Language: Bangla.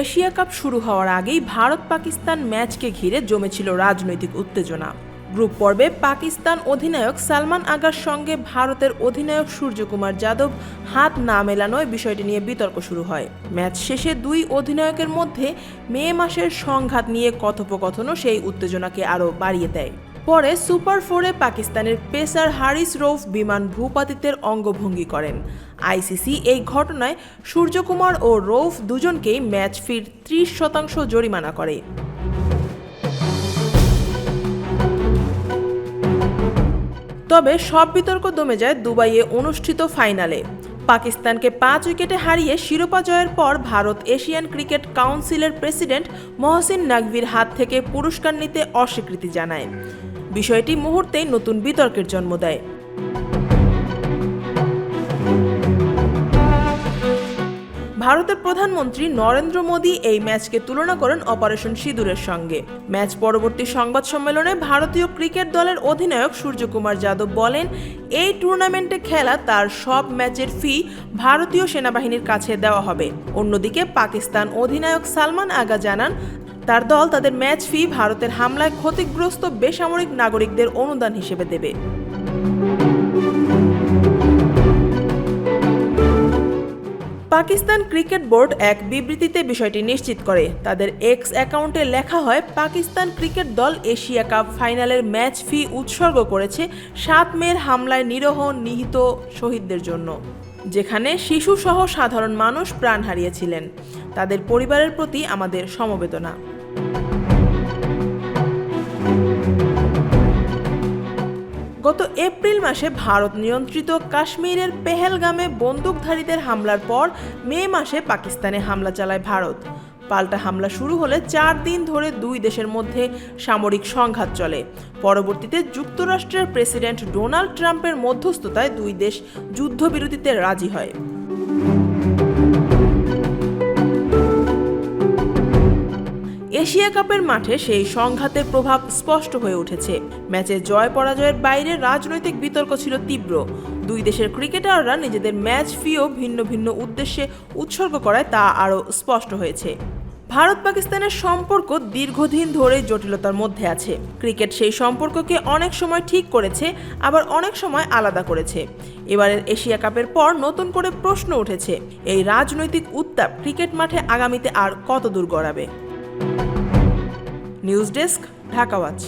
এশিয়া কাপ শুরু হওয়ার আগেই ভারত পাকিস্তান ম্যাচকে ঘিরে জমেছিল রাজনৈতিক উত্তেজনা। গ্রুপ পর্বে পাকিস্তান অধিনায়ক সালমান আগার সঙ্গে ভারতের অধিনায়ক সূর্যকুমার যাদব হাত না মেলানোয় বিষয়টি নিয়ে বিতর্ক শুরু হয়। ম্যাচ শেষে দুই অধিনায়কের মধ্যে মে মাসের সংঘাত নিয়ে কথোপকথনও সেই উত্তেজনাকে আরও বাড়িয়ে দেয়। পরে সুপার ফোরে পাকিস্তানের পেসার হারিস রৌফ বিমান ভূপাতিতের অঙ্গভঙ্গি করেন। আইসিসি এই ঘটনায় সূর্যকুমার ও রৌফ দুজনকেই ম্যাচ ফির ত্রিশ শতাংশ জরিমানা করে। তবে সব বিতর্ক দমে যায় দুবাইয়ে অনুষ্ঠিত ফাইনালে। পাকিস্তানকে পাঁচ উইকেটে হারিয়ে শিরোপা জয়ের পর ভারত এশিয়ান ক্রিকেট কাউন্সিলের প্রেসিডেন্ট মহসিন নাকভির হাত থেকে পুরস্কার নিতে অস্বীকৃতি জানায়। বিষয়টি মুহূর্তেই নতুন বিতর্কের জন্ম দেয়। ভারতের প্রধানমন্ত্রী নরেন্দ্র মোদী এই ম্যাচকে তুলনা করেন অপারেশন সিঁদুরের সঙ্গে। ম্যাচ পরবর্তী সংবাদ সম্মেলনে ভারতীয় ক্রিকেট দলের অধিনায়ক সূর্যকুমার যাদব বলেন, এই টুর্নামেন্টে খেলা তার সব ম্যাচের ফি ভারতীয় সেনাবাহিনীর কাছে দেওয়া হবে। অন্যদিকে পাকিস্তান অধিনায়ক সালমান আগা জানান, তার দল তাদের ম্যাচ ফি ভারতের হামলায় ক্ষতিগ্রস্ত বেসামরিক নাগরিকদের অনুদান হিসেবে দেবে। পাকিস্তান ক্রিকেট বোর্ড এক বিবৃতিতে বিষয়টি নিশ্চিত করে। তাদের এক্স অ্যাকাউন্টে লেখা হয়, পাকিস্তান ক্রিকেট দল এশিয়া কাপ ফাইনালের ম্যাচ ফি উৎসর্গ করেছে সাত মেয়ের হামলায় নিরহ, নিহিত শহীদদের জন্য, যেখানে শিশুসহ সাধারণ মানুষ প্রাণ হারিয়েছিলেন। তাদের পরিবারের প্রতি আমাদের সমবেদনা। গত এপ্রিল মাসে ভারত নিয়ন্ত্রিত কাশ্মীরের পেহেলগামে বন্দুকধারীদের হামলার পর মে মাসে পাকিস্তানে হামলা চালায় ভারত। পাল্টা হামলা শুরু হলে চার দিন ধরে দুই দেশের মধ্যে সামরিক সংঘাত চলে। পরবর্তীতে যুক্তরাষ্ট্রের প্রেসিডেন্ট ডোনাল্ড ট্রাম্পের মধ্যস্থতায় দুই দেশ যুদ্ধবিরতিতে রাজি হয়। এশিয়া কাপের মাঠে সেই সংঘাতের প্রভাব স্পষ্ট হয়ে উঠেছে। ম্যাচে জয় পরাজয়ের বাইরে রাজনৈতিক বিতর্ক ছিল তীব্র। দুই দেশের ক্রিকেটাররা নিজেদের ম্যাচ ফিও ভিন্ন ভিন্ন উদ্দেশ্যে উৎসর্গ করায় তা আরও স্পষ্ট হয়েছে। ভারত পাকিস্তানের সম্পর্ক দীর্ঘদিন ধরে জটিলতার মধ্যে আছে। ক্রিকেট সেই সম্পর্ককে অনেক সময় ঠিক করেছে, আবার অনেক সময় আলাদা করেছে। এবারের এশিয়া কাপের পর নতুন করে প্রশ্ন উঠেছে, এই রাজনৈতিক উত্তাপ ক্রিকেট মাঠে আগামীতে আর কত দূর গড়াবে? News desk Dhaka watch